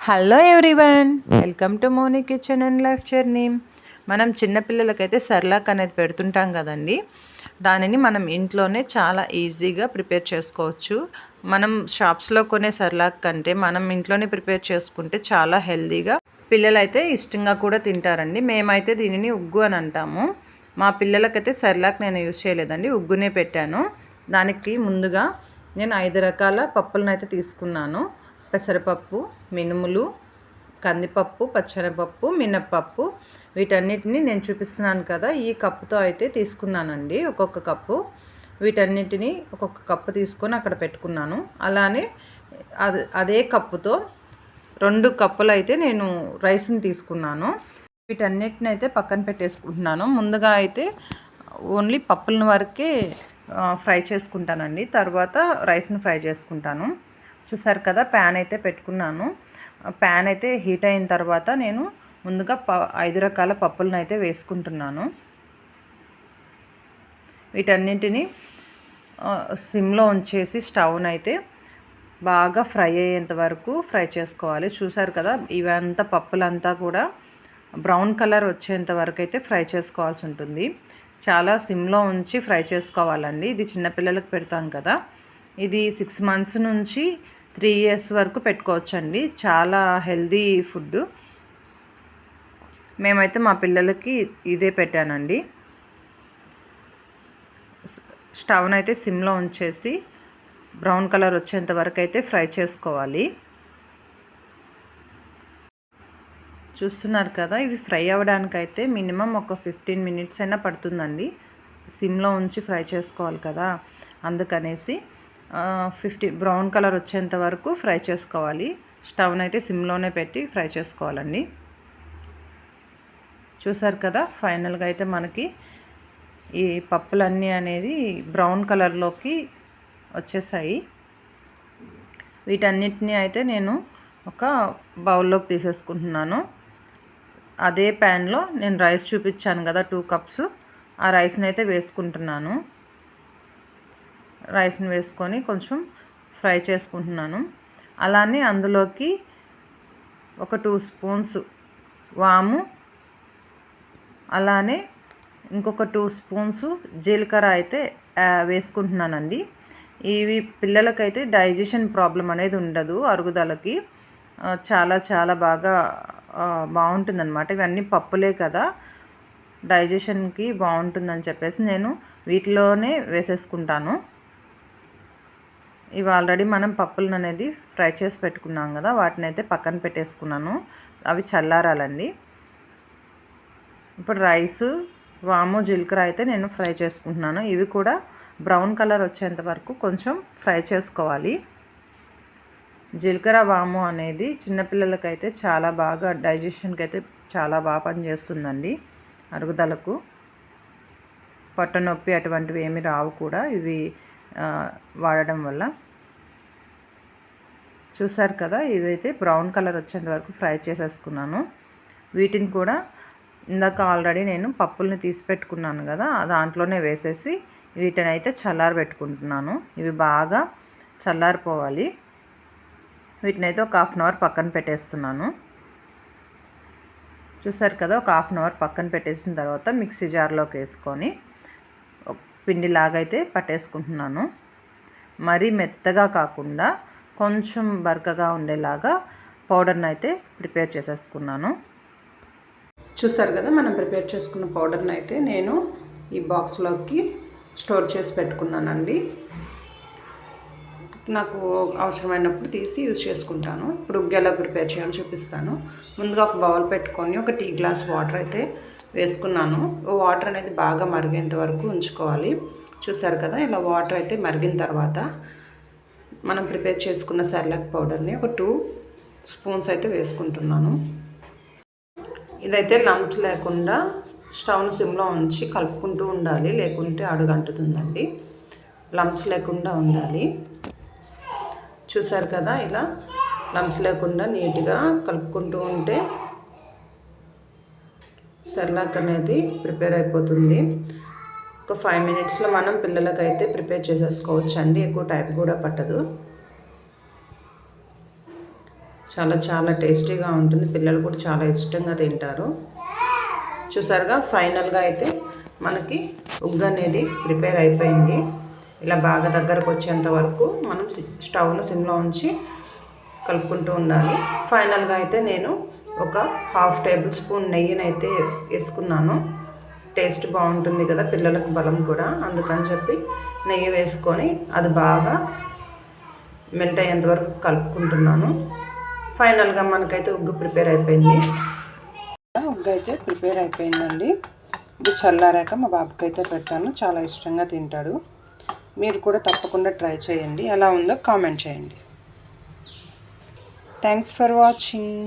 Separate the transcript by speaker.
Speaker 1: Hello everyone welcome to Moni kitchen and life journey. మనం చిన్నపిల్లలకైతే సర్లాక్ అనేది పెడుతుంటాం కదండి. దానిని మనం ఇంట్లోనే చాలా ఈజీగా ప్రిపేర్ చేసుకోవచ్చు. మనం షాప్స్లో కొనే సర్లాక్ కంటే మనం ఇంట్లోనే ప్రిపేర్ చేసుకుంటే చాలా హెల్తీగా పిల్లలైతే ఇష్టంగా కూడా తింటారండి. మేమైతే దీనిని ఉగ్గు అని అంటాము. మా పిల్లలకైతే సర్లాక్ నేను యూజ్ చేయలేదండి ఉగ్గునే పెట్టాను. దానికి ముందుగా నేను ఐదు రకాల పప్పులను అయితే తీసుకున్నాను. పెసరపప్పు మినుములు కందిపప్పు పచ్చనపప్పు మినప్పప్పు వీటన్నిటిని నేను చూపిస్తున్నాను కదా ఈ కప్పుతో అయితే తీసుకున్నానండి ఒక్కొక్క కప్పు. వీటన్నిటిని ఒక్కొక్క కప్పు తీసుకొని అక్కడ పెట్టుకున్నాను. అలానే అది అదే కప్పుతో రెండు కప్పులు అయితే నేను రైస్ని తీసుకున్నాను. వీటన్నిటిని అయితే పక్కన పెట్టేసుకుంటున్నాను. ముందుగా అయితే ఓన్లీ పప్పుల వరకే ఫ్రై చేసుకుంటానండి. తర్వాత రైస్ని ఫ్రై చేసుకుంటాను. చూసారు కదా ప్యాన్ అయితే పెట్టుకున్నాను. ప్యాన్ అయితే హీట్ అయిన తర్వాత నేను ముందుగా ప ఐదు రకాల పప్పులను అయితే వేసుకుంటున్నాను. వీటన్నింటిని సిమ్లో ఉంచేసి స్టవ్ని అయితే బాగా ఫ్రై అయ్యేంత వరకు ఫ్రై చేసుకోవాలి. చూసారు కదా ఇవంతా పప్పులంతా కూడా బ్రౌన్ కలర్ వచ్చేంత వరకు అయితే ఫ్రై చేసుకోవాల్సి ఉంటుంది. చాలా సిమ్లో ఉంచి ఫ్రై చేసుకోవాలండి. ఇది చిన్నపిల్లలకు పెడతాం కదా. ఇది సిక్స్ మంత్స్ నుంచి త్రీ ఇయర్స్ వరకు పెట్టుకోవచ్చండి. చాలా హెల్దీ ఫుడ్ మేమైతే మా పిల్లలకి ఇదే పెట్టానండి. స్టవ్ని అయితే సిమ్లో ఉంచేసి బ్రౌన్ కలర్ వచ్చేంత వరకు అయితే ఫ్రై చేసుకోవాలి. చూస్తున్నారు కదా ఇవి ఫ్రై అవ్వడానికైతే మినిమం ఒక ఫిఫ్టీన్ మినిట్స్ అయినా పడుతుందండి. సిమ్లో ఉంచి ఫ్రై చేసుకోవాలి కదా అందుకనేసి ఫిఫ్టీ బ్రౌన్ కలర్ వచ్చేంత వరకు ఫ్రై చేసుకోవాలి. స్టవ్ని అయితే సిమ్లోనే పెట్టి ఫ్రై చేసుకోవాలండి. చూసారు కదా ఫైనల్గా అయితే మనకి ఈ పప్పులన్నీ అనేది బ్రౌన్ కలర్లోకి వచ్చేసాయి. వీటన్నిటిని అయితే నేను ఒక బౌల్లోకి తీసేసుకుంటున్నాను. అదే ప్యాన్లో నేను రైస్ చూపించాను కదా టూ కప్స్. ఆ రైస్ని అయితే వేసుకుంటున్నాను. రైస్ని వేసుకొని కొంచెం ఫ్రై చేసుకుంటున్నాను. అలానే అందులోకి ఒక టూ స్పూన్స్ వాము అలానే ఇంకొక టూ స్పూన్స్ జీలకర్ర అయితే వేసుకుంటున్నానండి. ఇవి పిల్లలకైతే డైజెషన్ ప్రాబ్లం అనేది ఉండదు అరుగుదలకి. చాలా చాలా బాగా బాగుంటుందన్నమాట. ఇవన్నీ పప్పులే కదా. డైజెషన్కి బాగుంటుందని చెప్పేసి నేను వీటిలోనే వేసేసుకుంటాను. ఇవి ఆల్రెడీ మనం పప్పులను అనేది ఫ్రై చేసి పెట్టుకున్నాం కదా వాటిని అయితే పక్కన పెట్టేసుకున్నాను. అవి చల్లారాలండి. ఇప్పుడు రైస్ వాము జీలకర్ర అయితే నేను ఫ్రై చేసుకుంటున్నాను. ఇవి కూడా బ్రౌన్ కలర్ వచ్చేంత వరకు కొంచెం ఫ్రై చేసుకోవాలి. జీలకర్ర వాము అనేది చిన్నపిల్లలకైతే చాలా బాగా డైజెషన్కి అయితే చాలా బాగా పనిచేస్తుందండి అరుగుదలకు. పొట్టనొప్పి అటువంటివి ఏమి రావు కూడా. ఇవి వాడడం వల్ల. చూసారు కదా ఇవైతే బ్రౌన్ కలర్ వచ్చేంత వరకు ఫ్రై చేసేసుకున్నాను. వీటిని కూడా ఇందాక ఆల్రెడీ నేను పప్పుల్ని తీసి పెట్టుకున్నాను కదా దాంట్లోనే వేసేసి వీటిని అయితే చల్లారి పెట్టుకుంటున్నాను. ఇవి బాగా చల్లారిపోవాలి. వీటిని అయితే ఒక హాఫ్ అన్ అవర్ పక్కన పెట్టేస్తున్నాను. చూసారు కదా ఒక హాఫ్ అన్ అవర్ పక్కన పెట్టేసిన తర్వాత మిక్సీ జార్లోకి వేసుకొని పిండిలాగైతే పట్టేసుకుంటున్నాను. మరీ మెత్తగా కాకుండా కొంచెం బరకగా ఉండేలాగా పౌడర్ని అయితే ప్రిపేర్ చేసేసుకున్నాను. చూసారు కదా మనం ప్రిపేర్ చేసుకున్న పౌడర్ని అయితే నేను ఈ బాక్స్లోకి స్టోర్ చేసి పెట్టుకున్నానండి. నాకు అవసరమైనప్పుడు తీసి యూజ్ చేసుకుంటాను. ఇప్పుడు ఎలా ప్రిపేర్ చేయాలో చూపిస్తాను. ముందుగా ఒక బౌల్ పెట్టుకొని ఒక టీ గ్లాస్ వాటర్ అయితే వేసుకున్నాను. వాటర్ అనేది బాగా మరిగేంత వరకు ఉంచుకోవాలి. చూసారు కదా ఇలా వాటర్ అయితే మరిగిన తర్వాత మనం ప్రిపేర్ చేసుకున్న సెర్లాక్ పౌడర్ని ఒక టూ స్పూన్స్ అయితే వేసుకుంటున్నాను. ఇదైతే లంప్స్ లేకుండా స్టవ్ను సిమ్లో ఉంచి కలుపుకుంటూ ఉండాలి లేకుంటే అడుగంటుతుందండి. లంప్స్ లేకుండా ఉండాలి. చూసారు కదా ఇలా లంప్స్ లేకుండా నీట్గా కలుపుకుంటూ ఉంటే సర్లాక్ అనేది ప్రిపేర్ అయిపోతుంది. ఒక ఫైవ్ మినిట్స్లో మనం పిల్లలకైతే ప్రిపేర్ చేసేసుకోవచ్చు అండి ఎక్కువ టైం కూడా పట్టదు. చాలా చాలా టేస్టీగా ఉంటుంది. పిల్లలు కూడా చాలా ఇష్టంగా తింటారు. చూసారుగా ఫైనల్గా అయితే మనకి ఉగ్గు అనేది ప్రిపేర్ అయిపోయింది. ఇలా బాగా దగ్గరకు వచ్చేంత వరకు మనం సి- స్టవ్ను సిమ్లో ఉంచి కలుపుకుంటూ ఉండాలి. ఫైనల్గా అయితే నేను ఒక హాఫ్ టేబుల్ స్పూన్ నెయ్యిని అయితే వేసుకున్నాను. టేస్ట్ బాగుంటుంది కదా పిల్లలకు బలం కూడా. అందుకని చెప్పి నెయ్యి వేసుకొని అది బాగా మెల్ట్ అయ్యేంత వరకు కలుపుకుంటున్నాను. ఫైనల్గా మనకైతే ఉగ్గు ప్రిపేర్ అయిపోయింది. ఉగ్గు అయితే ప్రిపేర్ అయిపోయిందండి. ఇది చల్లారాక మా బాబుకి అయితే పెడతాను. చాలా ఇష్టంగా తింటాడు. మీరు కూడా తప్పకుండా ట్రై చేయండి. ఎలా ఉందో కామెంట్ చేయండి. Thanks for watching